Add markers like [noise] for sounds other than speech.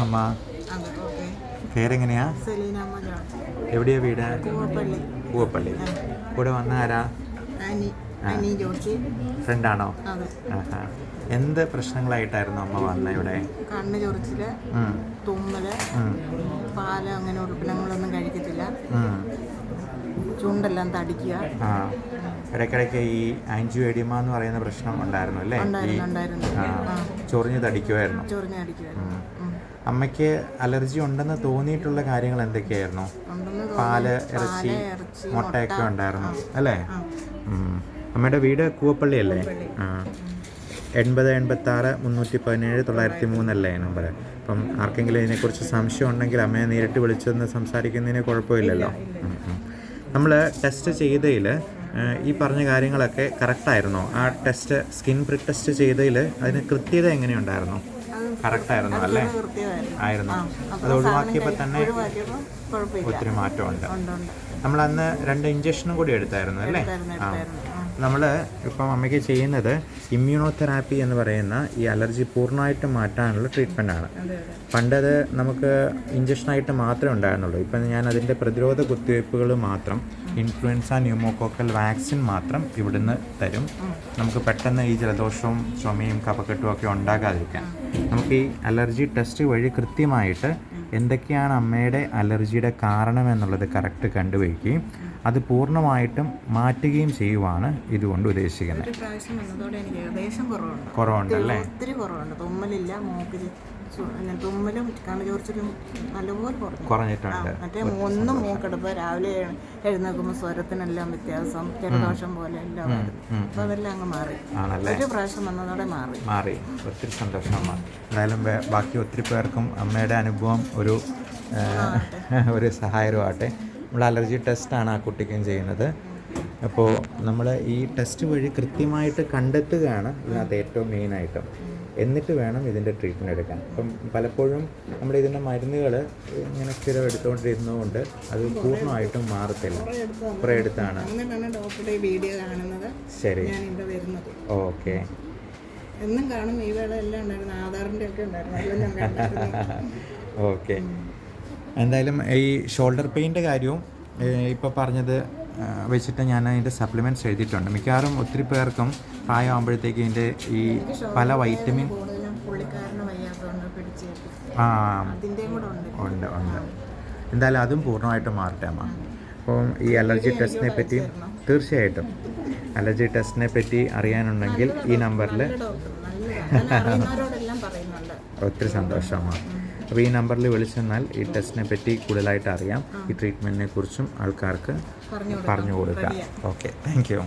അമ്മ. പേരെങ്ങനെയാ? എവിടെയാ വീട്? പൂവപ്പള്ളി. കൂടെ വന്ന ആരാ? ഫ്രണ്ടാണോ? എന്ത് പ്രശ്നങ്ങളായിട്ടായിരുന്നു അമ്മ വന്ന ഇവിടെ? കണ്ണ് ചൊറിച്ചിൽ തുമ്മൽ പാൽ അങ്ങനെ ഉടുപ്പിനങ്ങളൊന്നും. ചുണ്ടെല്ലാം തടിക്കുക. ഇടയ്ക്കിടയ്ക്ക് ഈ ആൻജിയോഡിമ എന്ന് പറയുന്ന പ്രശ്നം ഉണ്ടായിരുന്നു അല്ലേ? ചൊറിഞ്ഞ് തടിക്കുമായിരുന്നു ചൊറിഞ്ഞ് തടിക്കുമായിരുന്നു അമ്മയ്ക്ക് അലർജി ഉണ്ടെന്ന് തോന്നിയിട്ടുള്ള കാര്യങ്ങൾ എന്തൊക്കെയായിരുന്നു. പാൽ ഇറച്ചി മുട്ടയൊക്കെ ഉണ്ടായിരുന്നു അല്ലേ? അമ്മയുടെ വീട് കൂവപ്പള്ളി അല്ലേ? ആ. എൺപത് എൺപത്തി ആറ് മുന്നൂറ്റി പതിനേഴ് തൊള്ളായിരത്തി മൂന്നല്ലേ നമ്പർ അപ്പം ആർക്കെങ്കിലും ഇതിനെക്കുറിച്ച് സംശയം ഉണ്ടെങ്കിൽ അമ്മയെ നേരിട്ട് വിളിച്ചെന്ന് സംസാരിക്കുന്നതിന് കുഴപ്പമില്ലല്ലോ. നമ്മൾ ടെസ്റ്റ് ചെയ്തതിൽ ഈ പറഞ്ഞ കാര്യങ്ങളൊക്കെ കറക്റ്റായിരുന്നോ ആ ടെസ്റ്റ് സ്കിൻ പ്രിക് ടെസ്റ്റ് ചെയ്തതിൽ അതിന് കൃത്യത എങ്ങനെയുണ്ടായിരുന്നു? കറക്റ്റായിരുന്നു അല്ലേ? ആയിരുന്നു. അത് ഒഴിവാക്കിയപ്പോൾ തന്നെ ഒത്തിരി മാറ്റമുണ്ട്. നമ്മൾ അന്ന് രണ്ട് ഇഞ്ചക്ഷനും കൂടി എടുത്തായിരുന്നു അല്ലേ? ആ. നമ്മൾ ഇപ്പം അമ്മയ്ക്ക് ചെയ്യുന്നത് ഇമ്മ്യൂണോതെറാപ്പി എന്ന് പറയുന്ന ഈ അലർജി പൂർണമായിട്ട് മാറ്റാനുള്ള ട്രീറ്റ്മെന്റ് ആണ്. അതെ അതെ. പണ്ടത് നമുക്ക് ഇഞ്ചക്ഷനായിട്ട് മാത്രമേ ഉണ്ടായിരുന്നുള്ളൂ. ഇപ്പം ഞാൻ അതിന്റെ പ്രതിരോധ കുത്തിവയ്പ്പുകൾ മാത്രം ഇൻഫ്ലുവൻസ ന്യൂമോകോക്കൽ വാക്സിൻ മാത്രം ഇവിടുന്ന് തരും. നമുക്ക് പെട്ടെന്ന് ഈ ജലദോഷവും ചുമയും കഫക്കെട്ടും ഒക്കെ ഉണ്ടാകാതിരിക്കാൻ. നമുക്ക് ഈ അലർജി ടെസ്റ്റ് വഴി കൃത്യമായിട്ട് എന്തൊക്കെയാണ് അമ്മയുടെ അലർജിയുടെ കാരണം എന്നുള്ളത് കറക്റ്റ് കണ്ടുപിടിക്കുകയും അത് പൂർണമായിട്ടും മാറ്റുകയും ചെയ്യുവാണ് ഇതുകൊണ്ട് ഉദ്ദേശിക്കുന്നത്. കുറവുണ്ട്. കുറവുണ്ടല്ലേ? ഒത്തിരി കുറവുണ്ട്. തുമ്മലില്ല മൂക്കിൽ തുമ്മലും കണ്ണ് ചോർച്ചിലും നല്ലപോലെ കുറഞ്ഞു. കുറഞ്ഞിട്ടുണ്ട് മറ്റേ ഒന്നും മൂക്കെടുപ്പ് രാവിലെ എഴു- എഴുന്നേൽക്കുമ്പോൾ സ്വരത്തിനെല്ലാം വ്യത്യാസം ജലദോഷം പോലെ എല്ലാം അപ്പോൾ അതെല്ലാം അങ്ങ് മാറി. ഒരു പ്രാവശ്യം വന്നതോടെ മാറി. മാറി. ഒത്തിരി സന്തോഷം അമ്മ. എന്തായാലും ബാക്കി ഒത്തിരി പേർക്കും അമ്മയുടെ അനുഭവം ഒരു [laughs] ഒരു സഹായമാകട്ടെ നമ്മൾ അലർജി ടെസ്റ്റ് ആണ് ആ കുട്ടിക്കും ചെയ്യുന്നത്. അപ്പോൾ നമ്മൾ ഈ ടെസ്റ്റ് വഴി കൃത്യമായിട്ട് കണ്ടെത്തുകയാണ് ഇതിനകത്ത് ഏറ്റവും മെയിനായിട്ടും എന്നിട്ട് വേണം ഇതിന്റെ ട്രീറ്റ്മെന്റ് എടുക്കാൻ. അപ്പം പലപ്പോഴും നമ്മൾ ഇതിന്റെ മരുന്നുകൾ ഇങ്ങനെ സ്ഥിരം എടുത്തുകൊണ്ടിരുന്നതുകൊണ്ട് അത് പൂർണമായിട്ടും മാറത്തില്ല. കുറേ എടുത്താണ് ശരി. ഓക്കെ. എന്നും കാണും. ഈ വേള എല്ലാം ഉണ്ടായിരുന്നു. ആധാറിന്റെ ഒക്കെ ഉണ്ടായിരുന്നു. ഓക്കെ. എന്തായാലും ഈ ഷോൾഡർ പെയിന്റെ കാര്യവും ഇപ്പോൾ പറഞ്ഞത് വെച്ചിട്ട് ഞാൻ അതിന്റെ സപ്ലിമെന്റ്സ് എഴുതിയിട്ടുണ്ട്. മിക്കവാറും ഒത്തിരി പേർക്കും പ്രായമാകുമ്പോഴത്തേക്ക് ഇതിന്റെ ഈ പല വൈറ്റമിൻ ആ. ഉണ്ട്. ഉണ്ട് എന്തായാലും അതും പൂർണമായിട്ട് മാറട്ടെ അമ്മ. അപ്പം ഈ അലർജി ടെസ്റ്റിനെ പറ്റി തീർച്ചയായിട്ടും. അലർജി ടെസ്റ്റിനെ പറ്റി അറിയാനുണ്ടെങ്കിൽ ഈ നമ്പറിൽ ഒത്തിരി സന്തോഷമാണ് അപ്പോൾ ഈ നമ്പറിൽ വിളിച്ചെന്നാൽ ഈ ടെസ്റ്റിനെ പറ്റി കൂടുതലായിട്ട് അറിയാം. ഈ ട്രീറ്റ്മെന്റിനെ കുറിച്ചും ആൾക്കാർക്ക് പറഞ്ഞു പറഞ്ഞു കൊടുക്കാം. Okay thank you